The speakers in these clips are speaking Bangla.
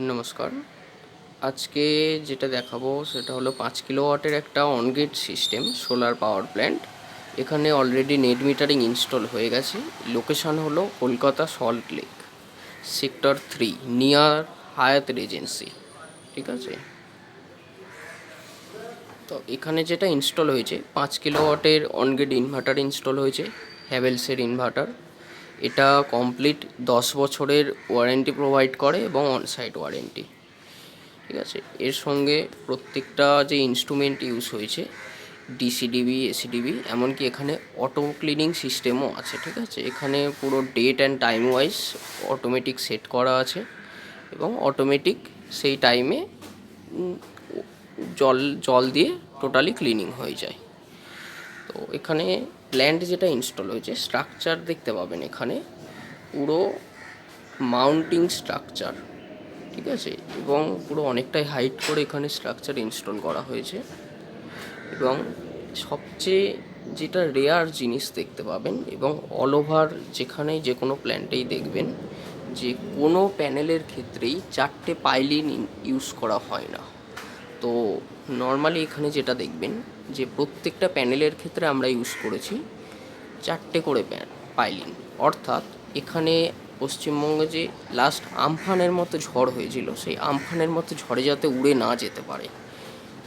নমস্কার। আজকে যেটা দেখাবো সেটা হলো পাঁচ কিলোওয়াটের একটা অনগেট সিস্টেম সোলার পাওয়ার প্ল্যান্ট এখানে অলরেডি নেট মিটারিং ইনস্টল হয়ে গেছে। লোকেশন হলো Kolkata Salt Lake sector three near Hyatt Regency ঠিক আছে? তো এখানে যেটা ইনস্টল হয়েছে, পাঁচ কিলোওয়াটের অনগেট ইনভার্টার ইনস্টল হয়েছে হ্যাভেলসের ইনভার্টার এটা কমপ্লিট দশ বছরের ওয়ারেন্টি প্রোভাইড করে এবং অন অনসাইট ওয়ারেন্টি ঠিক আছে? এর সঙ্গে প্রত্যেকটা যে ইনস্ট্রুমেন্ট ইউজ হয়েছে ডিসিডিবি এসিডিবি এমনকি এখানে অটো ক্লিনিং সিস্টেমও আছে, ঠিক আছে? এখানে পুরো date and time wise automatic set করা আছে এবং অটোমেটিক সেই টাইমে জল জল দিয়ে টোটালি ক্লিনিং হয়ে যায়। তো এখানে প্ল্যান্ট যেটা ইনস্টল হয়েছে স্ট্রাকচার দেখতে পাবেন এখানে। পুরো মাউন্টিং স্ট্রাকচার ঠিক আছে? এবং পুরো অনেকটাই হাইট করে এখানে স্ট্রাকচার ইনস্টল করা হয়েছে। এবং সবচেয়ে যেটা রেয়ার জিনিস দেখতে পাবেন, এবং অল ওভার যেখানেই যে কোনো প্ল্যান্টেই দেখবেন, যে কোনো প্যানেলের ক্ষেত্রেই চারটে পাইলিন ইউজ করা হয় না। তো নর্মালি এখানে যেটা দেখবেন যে প্রত্যেকটা প্যানেলের ক্ষেত্রে আমরা ইউজ করেছি, চারটে করে পাইলিন অর্থাৎ এখানে পশ্চিমবঙ্গে যে লাস্ট আমফানের মতো ঝড় হয়েছিল, সেই আমফানের মতো ঝড়ে যাতে উড়ে না যেতে পারে।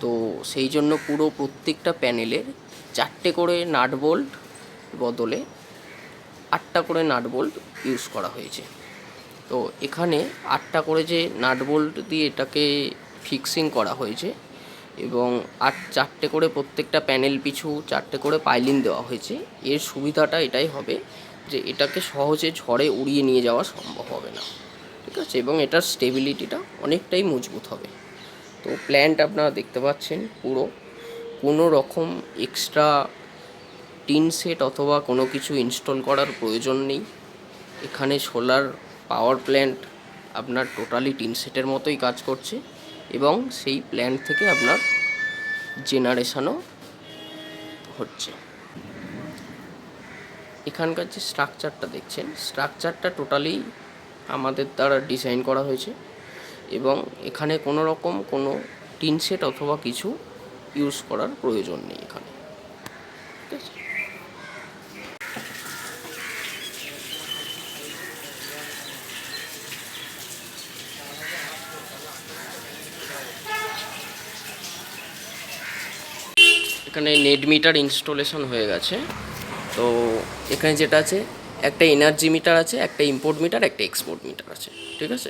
তো সেই জন্য পুরো প্রত্যেকটা প্যানেলের চারটে করে নাট বোল্ট বদলে আটটা করে নাট বোল্ট ইউজ করা হয়েছে। তো এখানে আটটা করে যে নাট বোল্ট দিয়ে এটাকে ফিক্সিং করা হয়েছে এবং আট চারটে করে প্রত্যেকটা প্যানেল পিছু চারটে করে পাইলিন দেওয়া হয়েছে। এর সুবিধাটা এটাই হবে যে এটাকে সহজে ঝড়ে উড়িয়ে নিয়ে যাওয়া সম্ভব হবে না। ঠিক আছে? এবং এটার স্টেবিলিটিটা অনেকটাই মজবুত হবে। তো প্ল্যান্ট আপনারা দেখতে পাচ্ছেন পুরো। কোনো রকম এক্সট্রা টিন সেট অথবা কোনো কিছু ইনস্টল করার প্রয়োজন নেই। এখানে সোলার পাওয়ার প্ল্যান্ট আপনার টোটালি টিন সেটের মতোই কাজ করছে। এবং সেই প্ল্যান্ট থেকে আপনার জেনারেশনও হচ্ছে। এখানকার যে স্ট্রাকচারটা দেখছেন স্ট্রাকচারটা টোটালি আমাদের দ্বারা ডিজাইন করা হয়েছে এবং এখানে কোনো রকম কোনো টিন সেট অথবা কিছু ইউজ করার প্রয়োজন নেই এখানে। ঠিক আছে? এখানে নেট মিটার ইনস্টলেশন হয়ে গেছে। তো এখানে যেটা আছে, একটা এনার্জি মিটার আছে, একটা ইম্পোর্ট মিটার একটা এক্সপোর্ট মিটার আছে, ঠিক আছে?